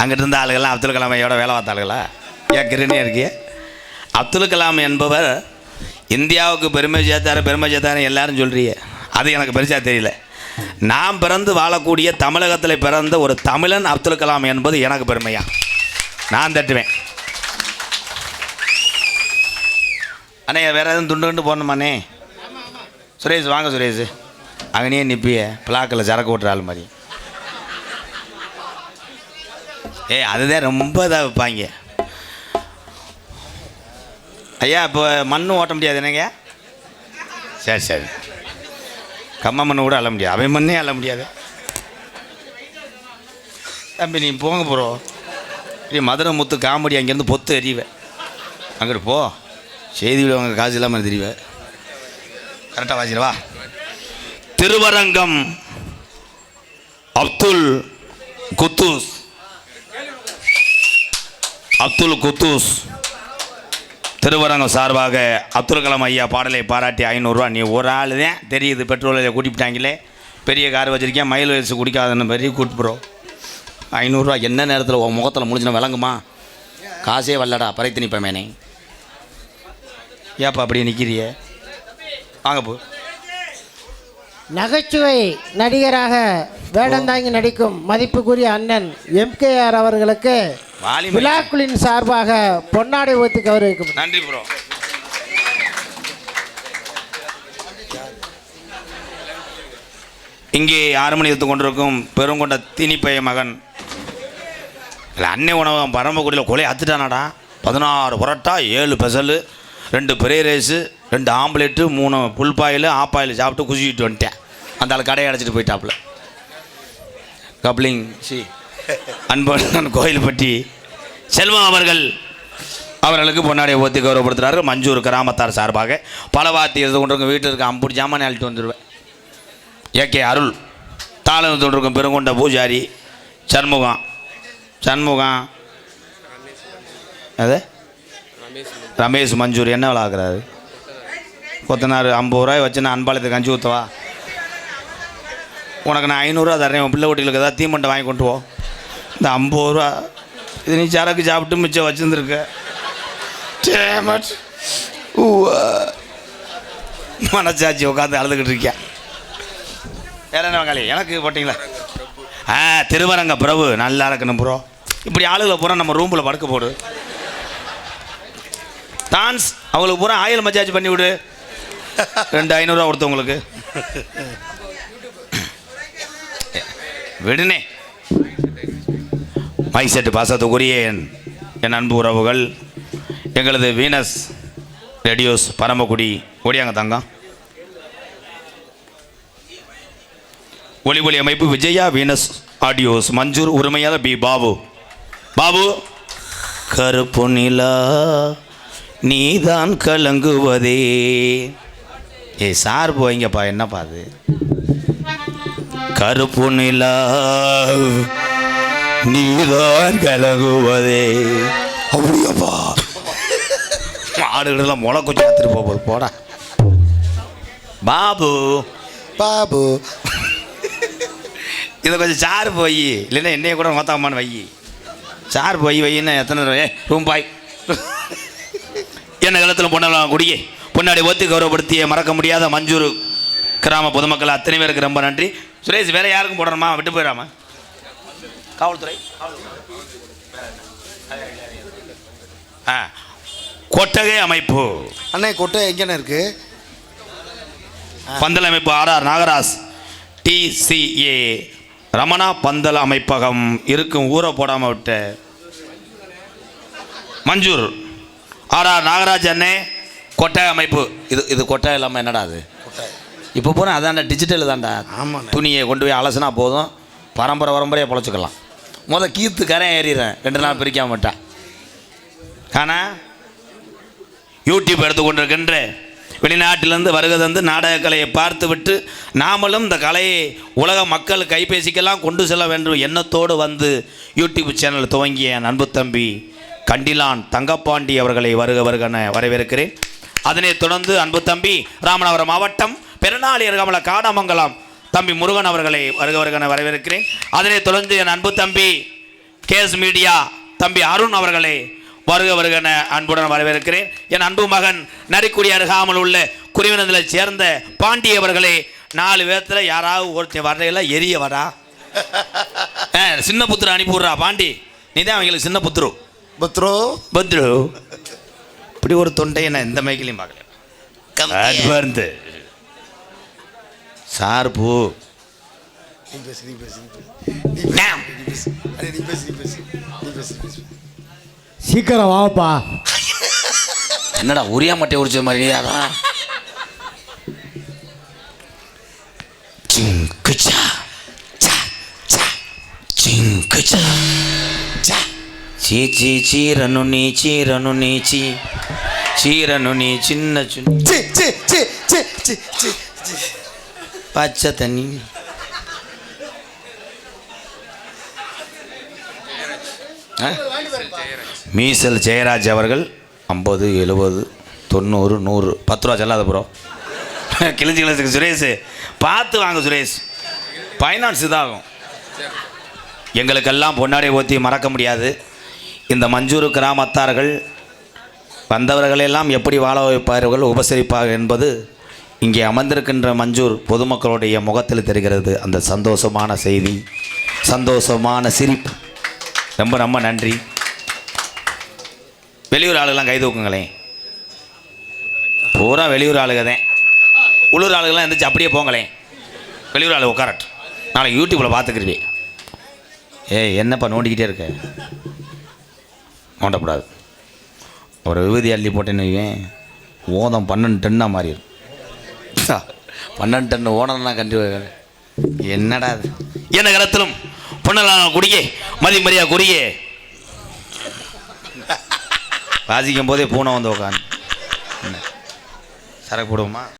அங்கிட்டு இருந்த ஆளுகள்லாம் அப்துல் கலாமையோட வேலை பார்த்த ஆளுகளா? ஏன் கிருணியாக இருக்கிய? அப்துல் கலாம் என்பவர் இந்தியாவுக்கு பெருமை சேர்த்தாரு பெருமை சேர்த்தாரு எல்லாரும் சொல்றிய அது எனக்கு பெருசாக தெரியல. நான் பிறந்து வாழக்கூடிய தமிழகத்தில் பிறந்த ஒரு தமிழன் அப்துல் கலாம் என்பது எனக்கு பெருமையா? நான் தட்டுவேன். அண்ணே வேற எதுவும் துண்டு துண்டு போடணுமாண்ணே? சுரேஷ் வாங்க சுரேஷ். அங்கனே நிப்பிய. பிளாக்கில் சரக்கு ஓட்டுற ஆள் மாதிரி. ஏய் அதுதான் ரொம்ப இதாக வைப்பாங்க. ஐயா இப்போ மண்ணும் ஓட்ட முடியாது என்னங்க? சரி சரி. கம்ம மண்ணு கூட அள்ள முடியாது. அவன் மண்ணே அள்ள முடியாது. தம்பி நீ போங்க ப்ரோ. நீ மதுரை முத்து காமெடி அங்கேருந்து பொத்து எறிவேன் அங்கிட்டு போ. செய்தி விடுவாங்க காசு இல்லாமல் தெரிவேன் கரெக்டாக வாசிடுவா திருவரங்கம் அப்துல் குத்தூஸ். அப்துல் குத்தூஸ் திருவரங்க சார்பாக அப்துல் கலாம் ஐயா பாடலை பாராட்டி ஐநூறுரூவா நீ ஒரு ஆள் தான். தெரியுது பெட்ரோலில் கூட்டிவிட்டாங்களே பெரிய கார் வச்சுருக்கேன் மயில் வயசு குடிக்காதன்னு பெரிய கூட்டுப்புறோம் ஐநூறுரூவா என்ன நேரத்தில் உன் முகத்தில் முடிஞ்சுனா விளங்குமா? காசே வரலடா பறைத்து நிற்பேனே ஏப்பா அப்படி நிற்கிறிய வாங்க போ. நகைச்சுவை நடிகராக வேடந்தாங்கி நடிக்கும் மதிப்புக்குரிய அண்ணன் எம்கேஆர் அவர்களுக்கு விழாக்குளின் சார்பாக பொன்னாடை ஊத்தி கௌரவிக்கும். நன்றி ப்ரோ இங்கே ஆறு மணி எடுத்து கொண்டிருக்கும் பெருங்கொண்ட தீனிப்பைய மகன். இல்லை அன்னை உணவகம் பரமக்குடியில் கொலை அத்துட்டானாடா. பதினாறு புரோட்டா ஏழு பெசல் ரெண்டு பெரிய ரைஸு ரெண்டு ஆம்லேட்டு மூணு புல்பாயில் ஆப்பாயில் சாப்பிட்டு குசிக்கிட்டு வந்துட்டேன். அந்த ஆள் கடையை அடைச்சிட்டு போயிட்டாப்புல. கப்ளிங் சி. அன்பன் கோயில்பட்டி செல்வம் அவர்கள் அவர்களுக்கு பொன்னாடியை ஓத்தி கௌரவப்படுத்துகிறார்கள் மஞ்சூர் கிராமத்தார் சார்பாக பலவாத்தி எழுது கொண்டிருக்கும் வீட்டில் இருக்க அம்புடி ஜாமான் அழிட்டு வந்துடுவேன் ஏகே அருள் தாளம் தொண்டிருக்கும் பெருங்கொண்ட பூஜாரி சண்முகம் சண்முகம். அது? ரமேஷ் மஞ்சூர் என்ன விளாக்குறாரு கொத்தனார் ஐம்பது ரூபாய் வச்சு நான் அன்பாலயத்துக்கு கஞ்சி ஊற்றவா உனக்கு நான் ஐநூறுரூவா தரேன் உன் பிள்ளை வீட்டுகளுக்கு ஏதாவது தீமண்டை வாங்கி கொண்டு போ. இந்த ஐம்பது ரூபா. இது நீ சரக்கு சாப்பிட்டு மிச்சம் வச்சுருந்துருக்க. டேமட் மனச்சாச்சி உட்காந்து அழுதுகிட்டு இருக்கியா? வேற என்ன வங்காளி எனக்கு போட்டிங்களா? ஆ திருவரங்க பிரபு நல்லா இருக்கணும் ப்ரோ. இப்படி ஆளுகளை பூரா நம்ம ரூமில் படுக்க போடு. டான்ஸ் அவங்களுக்கு பூரா ஆயில் மசாஜ் பண்ணி விடு. ரெண்டு ஐநூறுரூவா கொடுத்தவங்களுக்கு விடுனே. மைசெட் பாசத்துக்குரிய என் அன்பு உறவுகள் எங்களது வீனஸ் ரேடியோஸ் பரமக்குடி ஓடியாங்க தங்கம் ஒளி ஒளி அமைப்பு விஜயா வீனஸ் ஆடியோஸ் மஞ்சூர் உரிமையாளர் பி பாபு. பாபு? கருப்பு நிலா நீதான் கலங்குவதே. ஏய் சார் போய்ங்கப்பா என்னப்பா அது? கருப்பு நிலா நீதான் கலங்குவதே அப்படியாப்பா. ஆடுகளெல்லாம் முளை கொஞ்சம் எடுத்துட்டு போகுது போடா. பாபு. பாபு. இதை கொஞ்சம் சாறு போய் இல்லைன்னா என்னைய கூட மொத்தம்மான்னு வை. சார் போய் வைன்னு எத்தனை தடவை? ஏ ரூம் பாய் என்ன காலத்தில் பொண்ணெல்லாம் குடியே? பொன்னாடி ஒத்து கௌரவப்படுத்திய மறக்க முடியாத மஞ்சூர். கிராம பொதுமக்கள் அத்தனை பேருக்கு ரொம்ப நன்றி. சுரேஷ் வேற யாருக்கும் போடணுமா? விட்டு போயிடாமா. காவல்துறை. ஆ கொட்டகை அமைப்பு. அண்ணே கொட்டை எங்கண்ணே இருக்கு? பந்தல் அமைப்பு ஆர்ஆர் நாகராஜ் டிசிஏ ரமணா பந்தல் அமைப்பகம் இருக்கும் ஊரை போடாமல் விட்ட. மஞ்சூர். ஆர்ஆர் நாகராஜ் அண்ணே கொட்டை அமைப்பு. இது இது கொட்டை இல்லாமல் என்னடா அது? இப்போ போனால் அதான்டா டிஜிட்டல் தான்டா. ஆமாண்ணே. துணியை கொண்டு போய் அலசுனா போதும். பரம்பரை பரம்பரையாக பொழைச்சிக்கலாம். முத கீத்து கரை ஏறிடுறேன். ரெண்டு நாள் பிரிக்க விட்டேன் ஆனால் யூடியூப் எடுத்துக்கொண்டிருக்கின்ற வெளிநாட்டிலிருந்து வருகை தந்து நாடக கலையை பார்த்துவிட்டு நாமளும் இந்த கலையை உலக மக்கள் கைபேசிக்கெல்லாம் கொண்டு செல்ல வேண்டும் எண்ணத்தோடு வந்து யூடியூப் சேனல் துவங்கிய அன்பு தம்பி கண்டிலான் தங்கப்பாண்டி அவர்களை வருக வருகன வரவேற்கிறேன். அதனைத் தொடர்ந்து அன்பு தம்பி ராமநாதபுரம் மாவட்டம் பெருநாளியர் கமல காடமங்கலம் தம்பி முருகன் அவர்களை வருக வருகன வரவேற்கிறேன். அதனைத் தொடர்ந்து என் அன்பு தம்பி கேஎஸ் மீடியா தம்பி அருண் அவர்களை வருக வருகன அன்புடன் வரவேற்கிறேன். என் அன்பு மகன் நரிக்குடி அருகாமல் உள்ள குருவினத்தில் சேர்ந்த பாண்டி அவர்களை நாலு பேர்த்தில் யாராவது ஒருத்தன் வர்றையில் எரிய வரா சின்ன புத்திர அனுப்பி விட்றா பாண்டி. நீ தான் அவங்களுக்கு சின்ன புத்துரு. பத்ரோ. பத்ரு. இப்படி ஒரு தொண்டையை நான் எந்த மைக்கிலையும் பார்க்கல. சார் பூ நீ பேசு நீ பேசு நீ பேசு நீ பேசு அடே, நீ பேசு நீ பேசு நீ பேசு நீ பேசு சீக்கிரம் வாப்பா என்னடா உரியா மட்டை உரிச்ச மாதிரியாடா சிங்குச்சா சா சா சிங்குச்சா சா చీ చీ చీరను నీ చీరను నీ చీ చీరను నీ చిన్న చిన్న C C C C C C C பச்சை தண்ணி. மீசல் ஜெயராஜ் அவர்கள் ஐம்பது எழுபது தொண்ணூறு நூறு பத்து ரூபா செல்லாத ப்ரோ கிழிஞ்சு கிழிஞ்சு சுரேஷ் பார்த்து வாங்க சுரேஷ். ஃபைனான்ஸ் இதாகும். எங்களுக்கெல்லாம் பொன்னாடை ஊற்றி மறக்க முடியாது. இந்த மஞ்சூர் கிராமத்தார்கள் வந்தவர்களெல்லாம் எப்படி வாழ வைப்பார்கள் உபசரிப்பார்கள் என்பது இங்கே அமர்ந்திருக்கின்ற மஞ்சூர் பொதுமக்களுடைய முகத்தில் தெரிகிறது அந்த சந்தோஷமான செய்தி சந்தோஷமான சிரிப்பு. ரொம்ப ரொம்ப நன்றி. வெளியூர் ஆளுகெல்லாம் கை தூக்குங்களேன் பூரா வெளியூர் ஆளுக தான் உள்ளூர் ஆளுகெல்லாம் எந்திரிச்சு அப்படியே போங்களேன் வெளியூர் ஆளு உட்காரட்டு நாளைக்கு யூடியூப்பில் பார்த்துக்கிருவே. ஏய் என்னப்பா நோண்டிக்கிட்டே இருக்க? நோண்டக்கூடாது. ஒரு விபூதி அள்ளி போட்டேன்னு வைவேன் ஓதம் பன்னெண்டு டென்னாக மாறிடும். பன்னெண்டு டன் ஓடனா கண்டு என்னடா அது என்ன கரத்திலும்? பொன்னலான குடியே மதி மரியா குறியே வாசிக்கும் போதே பூனை வந்து உட்காந்து சரக்கு போடுவோமா?